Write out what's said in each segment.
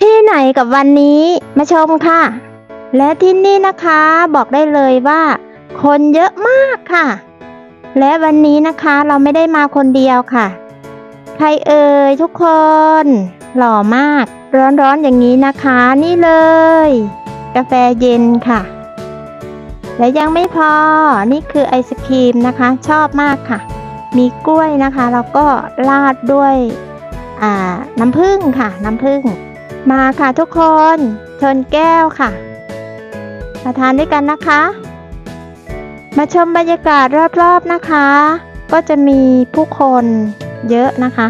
ที่ไหนกับวันนี้มาชมค่ะ และที่นี่นะคะบอกได้เลยว่า คนเยอะมากค่ะ และวันนี้นะคะเราไม่ได้มาคนเดียวค่ะ ใครเอ่ยทุกคน หล่อมาก ร้อนๆอย่างนี้นะคะนี่เลย กาแฟเย็นค่ะ และยังไม่พอนี่คือไอศครีมนะคะ ชอบมากค่ะ มีกล้วยนะคะ แล้วก็ราดด้วยน้ำผึ้งค่ะ น้ำผึ้ง มาค่ะทุกคนชนแก้วค่ะ มาทานด้วยกันนะคะ มาชมบรรยากาศรอบๆนะคะ ก็จะมีผู้คนเยอะนะคะ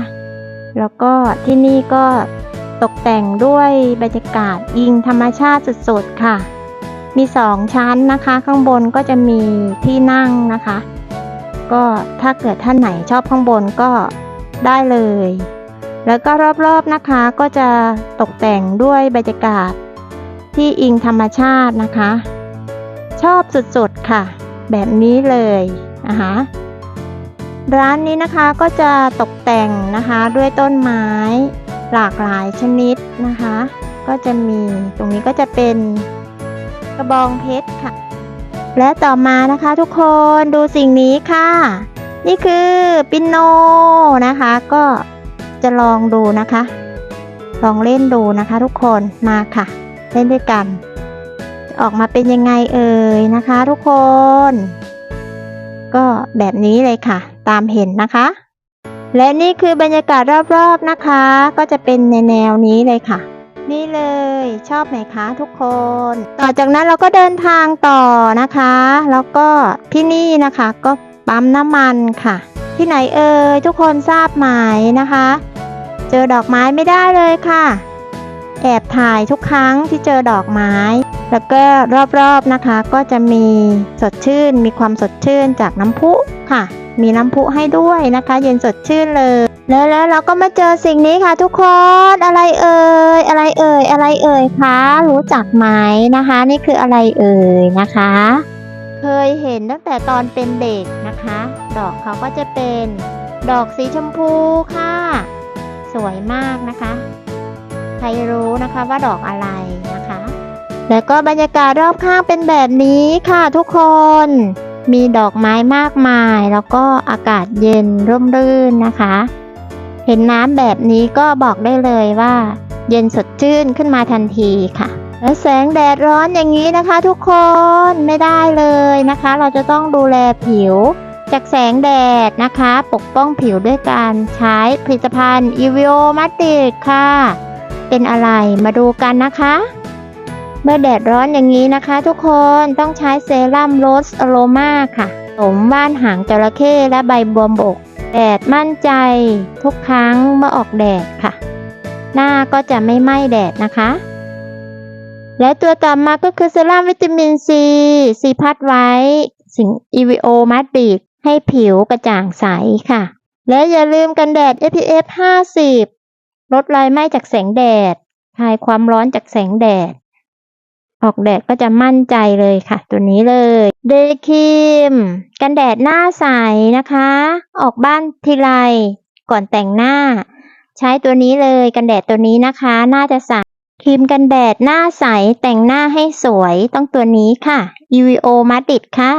แล้วก็ที่นี่ก็ตกแต่งด้วยบรรยากาศอิงธรรมชาติสุดๆค่ะ มีสองชั้นนะคะ ข้างบนก็จะมีที่นั่งนะคะ ก็ถ้าเกิดท่านไหนชอบข้างบนก็ได้เลย แล้วก็รอบๆนะคะก็จะตกแต่งด้วยบรรยากาศ ที่อิงธรรมชาตินะคะ ชอบสุดๆค่ะ แบบนี้เลยนะคะร้านนี้นะคะก็จะตกแต่งนะคะด้วยต้นไม้หลากหลายชนิดนะคะ ก็จะมีตรงนี้ก็จะเป็นกระบองเพชรค่ะ และต่อมานะคะทุกคนดูสิ่งนี้ค่ะ นี่คือปินโนนะคะก็ จะลองดูนะคะ ลองเล่นดูนะคะ ทุกคนมาค่ะ เล่นด้วยกัน ออกมาเป็นยังไงเอ่ยนะคะ ทุกคน ก็แบบนี้เลยค่ะ ตามเห็นนะคะ และนี่คือบรรยากาศรอบๆนะคะ ก็จะเป็นในแนวนี้เลยค่ะ นี่เลยชอบไหมคะทุกคน ต่อจากนั้นเราก็เดินทางต่อนะคะ แล้วก็ที่นี่นะคะก็ปั๊มน้ำมันค่ะ ที่ไหนเอ่ยทุกคนทราบไหมนะคะ เจอดอกไม้ไม่ได้เลยค่ะ แอบถ่ายทุกครั้งที่เจอดอกไม้ แล้วก็รอบๆนะคะ ก็จะมีสดชื่น มีความสดชื่นจากน้ำพุค่ะ มีน้ำพุให้ด้วยนะคะ เย็นสดชื่นเลย แล้วแล้วเราก็มาเจอสิ่งนี้ค่ะ ทุกคนอะไรเอ่ยอะไรเอ่ยอะไรเอ่ยคะรู้จักไหมนะคะ นี่คืออะไรเอ่ยนะคะ เคยเห็นตั้งแต่ตอนเป็นเด็กนะคะ ดอกเขาก็จะเป็นดอกสีชมพูค่ะ สวยมากนะคะ ใครรู้นะคะว่าดอกอะไรนะคะ แล้วก็บรรยากาศรอบข้างเป็นแบบนี้ค่ะทุกคน มีดอกไม้มากมาย แล้วก็อากาศเย็นร่มรื่นนะคะ เห็นน้ำแบบนี้ก็บอกได้เลยว่า เย็นสดชื่นขึ้นมาทันทีค่ะแล้วแสงแดดร้อนอย่างนี้นะคะทุกคนไม่ได้เลยนะคะ เราจะต้องดูแลผิว จากแสงแดดนะคะ ปกป้องผิวด้วยการใช้ผลิตภัณฑ์ e v i o m a t i c ค่ะ เป็นอะไรมาดูกันนะคะ เมื่อแดดร้อนอย่างนี้นะคะ ทุกคนต้องใช้เซรั่มโรสอโรมาค่ะสมว่านหางจระเข้และใบบัวบก แดดมั่นใจทุกครั้งเมื่อออกแดดค่ะ หน้าก็จะไม่ไหม้แดดนะคะ และตัวต่อมาก็คือเซรั่มวิตามินซีซีพัดไว้สิง EVO มาติก ให้ผิวกระจ่างใสค่ะ และอย่าลืมกันแดด SPF 50 ลดรอยไหม้จากแสงแดดคลายความร้อนจากแสงแดด ออกแดดก็จะมั่นใจเลยค่ะ ตัวนี้เลยเดย์ครีม กันแดดหน้าใสนะคะ ออกบ้านทีไรก่อนแต่งหน้า ใช้ตัวนี้เลยกันแดดตัวนี้นะคะ น่าจะใสครีมกันแดดหน้าใสแต่งหน้าให้สวยต้องตัวนี้ค่ะ EVO มาติดค่ะ